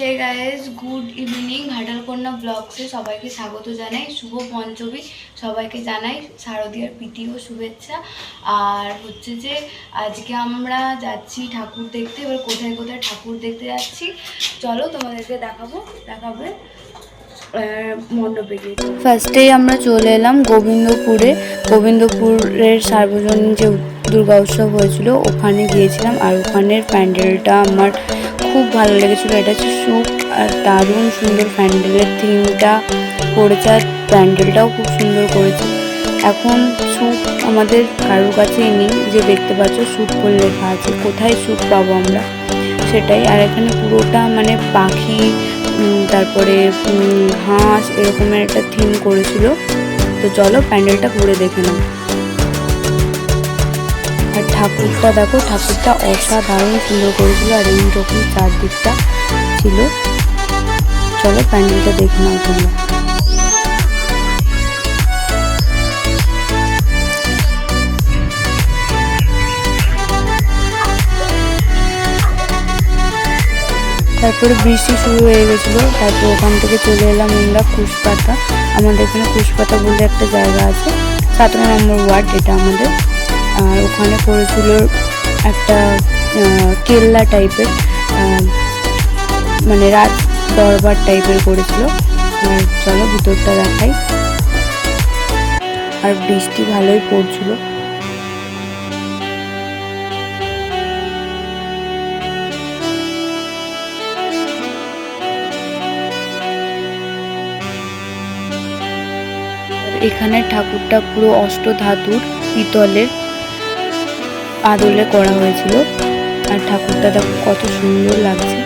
Hey guys good evening Ghatalkanya ব্লগসে সবাইকে স্বাগত জানাই, শুভ পঞ্চমী, সবাইকে জানাই শারদীয়ার ও শুভেচ্ছা। আর হচ্ছে যে, আজকে আমরা যাচ্ছি ঠাকুর দেখতে, এবার কোথায় কোথায় ঠাকুর দেখতে যাচ্ছি, চলো তোমাদেরকে দেখাবো, দেখাবে। মণ্ডপে ফার্স্টেই আমরা চলে এলাম গোবিন্দপুরে। গোবিন্দপুরের সার্বজনীন যে দুর্গা উৎসব হয়েছিল, ওখানে গিয়েছিলাম আর ওখানের প্যান্ডেলটা আমার খুব ভালো লেগেছিলো। এটা হচ্ছে সুপ আর দারুণ সুন্দর প্যান্ডেলের থিমটা করেছে আর প্যান্ডেলটাও খুব সুন্দর করেছে। এখন সুপ আমাদের কারোর কাছেই নেই। যে দেখতে পাচ্ছ সুপ বলে লেখা আছে, কোথায় সুপ পাবো আমরা? সেটাই। আর এখানে পুরোটা মানে পাখি তারপরে হাঁস এরকমের একটা থিম করেছিল। তো চলো প্যান্ডেলটা ঘুরে দেখে নাও। আর ঠাকুরটা দেখো, ঠাকুরটা অসাধারণ সুন্দর করেছিল আর এই এইরকম চারদিকটা ছিল। চলো প্যান্ডেলটা দেখে নাও তোমরা। তারপরে বৃষ্টি শুরু হয়ে গেছিল, তারপর ওখান থেকে চলে এলাম আমরা কুশপাতা। আমাদের এখানে কুশপাতা বলে একটা জায়গা আছে সতেরো নম্বর ওয়ার্ড এটা আমাদের। আর ওখানে করেছিল একটা কেল্লা টাইপের মানে রাত দরবার টাইপের করেছিল। আর চলো ভিতরটা দেখাই। আর বৃষ্টি ভালোই পড়ছিল। এখানে ঠাকুরটা পুরো অষ্ট ধাতুর পিতলের আদলে করা হয়েছিল। আর ঠাকুরটা দেখো কত সুন্দর লাগছে।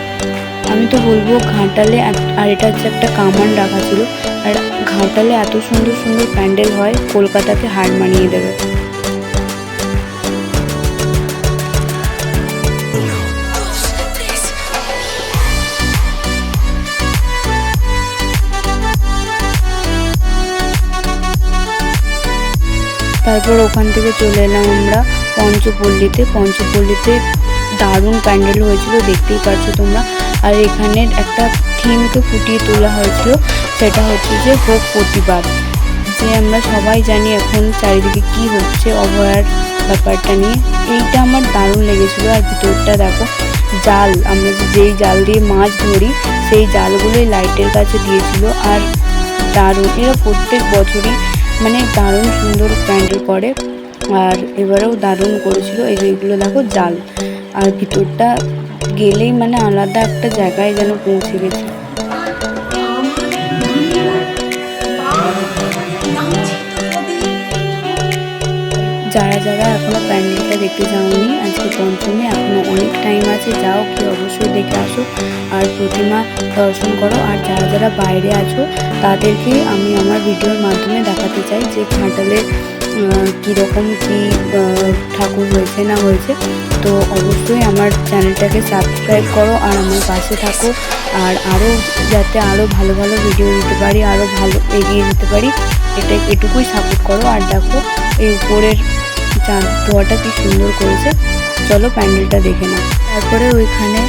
আমি তো বলব ঘাটালে আর এটা হচ্ছে একটা কামান রাখা ছিল। আর ঘাটালে এত সুন্দর সুন্দর প্যান্ডেল হয়, কলকাতাকে হার মানিয়ে দেবে। তারপর ওখান থেকে চলে এলাম আমরা পঞ্চপল্লীতে। পঞ্চপল্লীতে দারুণ প্যান্ডেল হয়েছিল, দেখতেই পাচ্ছ তোমরা। আর এখানে একটা থিমকে ফুটিয়ে তোলা হয়েছিল, সেটা হচ্ছে যে হোক প্রতিবাদ। যে আমরা সবাই জানি এখন চারিদিকে কি হচ্ছে, অভয়ার ব্যাপারটা নিয়ে। এইটা আমার দারুণ লেগেছিল। আর ভিতরটা দেখো, জাল। আমরা যেই জাল দিয়ে মাছ ধরি, সেই জালগুলোই লাইটের কাছে দিয়েছিল। আর দারুণ, এরা প্রত্যেক বছরই মানে দারুণ সুন্দর প্যান্ডেল করে। আর এবারেও দারুণ করেছিল। এই এগুলো দেখো, জাল। আর ভিতরটা গেলেই মানে আলাদা একটা জায়গায় যেন পৌঁছে গেছে। যারা যারা এখনও প্যান্ডেলটা দেখতে যাওনি, আজকে পঞ্চমী, এখনও অনেক টাইম আছে, যাও কি অবশ্যই দেখে আসো আর প্রতিমা দর্শন করো। আর যারা যারা বাইরে আছো, তাদেরকে আমি আমার ভিডিওর মাধ্যমে দেখাতে চাই যে ঘাটালের কীরকম কী ঠাকুর হয়েছে না হয়েছে। তো অবশ্যই আমার চ্যানেলটাকে সাবস্ক্রাইব করো আর আমার পাশে থাকো। আর আরও যাতে আরও ভালো ভালো ভিডিও দিতে পারি আরও ভালো এগিয়ে দিতে পারি এটা এটুকুই সাপোর্ট করো। আর দেখো এই উপরের চাঁদ ধোয়াটা কি সুন্দর করেছে? চলো প্যান্ডেলটা দেখে নাও। তারপরে ওইখানে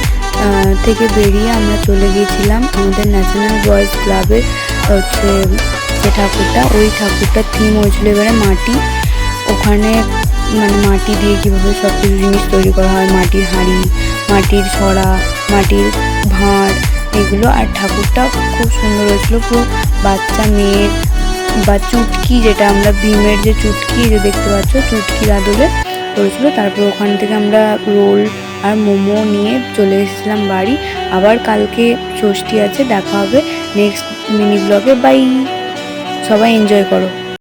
থেকে বেরিয়ে আমরা চলে গিয়েছিলাম আমাদের ন্যাশনাল বয়েজ ক্লাবের, হচ্ছে, যে ঠাকুরটা, ওই ঠাকুরটার থিম হয়েছিল এবারে মাটি। ওখানে মানে মাটি দিয়ে কীভাবে সব কিছু জিনিস তৈরি করা হয়, মাটির হাঁড়ি, মাটির ছড়া, মাটির ভাঁড়, এগুলো। আর ঠাকুরটা খুব সুন্দর হয়েছিল। পুরো বাচ্চা, মেয়ের বা চুটকি যেটা আমরা ভীমের যে চুটকি যে দেখতে পাচ্ছ চুটকির আদলে করেছিল তারপর ওখান থেকে আমরা রোল আর মোমো নিয়ে চলে এসেছিলাম বাড়ি। আবার কালকে ষষ্ঠী আছে, দেখা হবে। নেক্সট মিনি ব্লগে বাই সবাই এনজয় করো।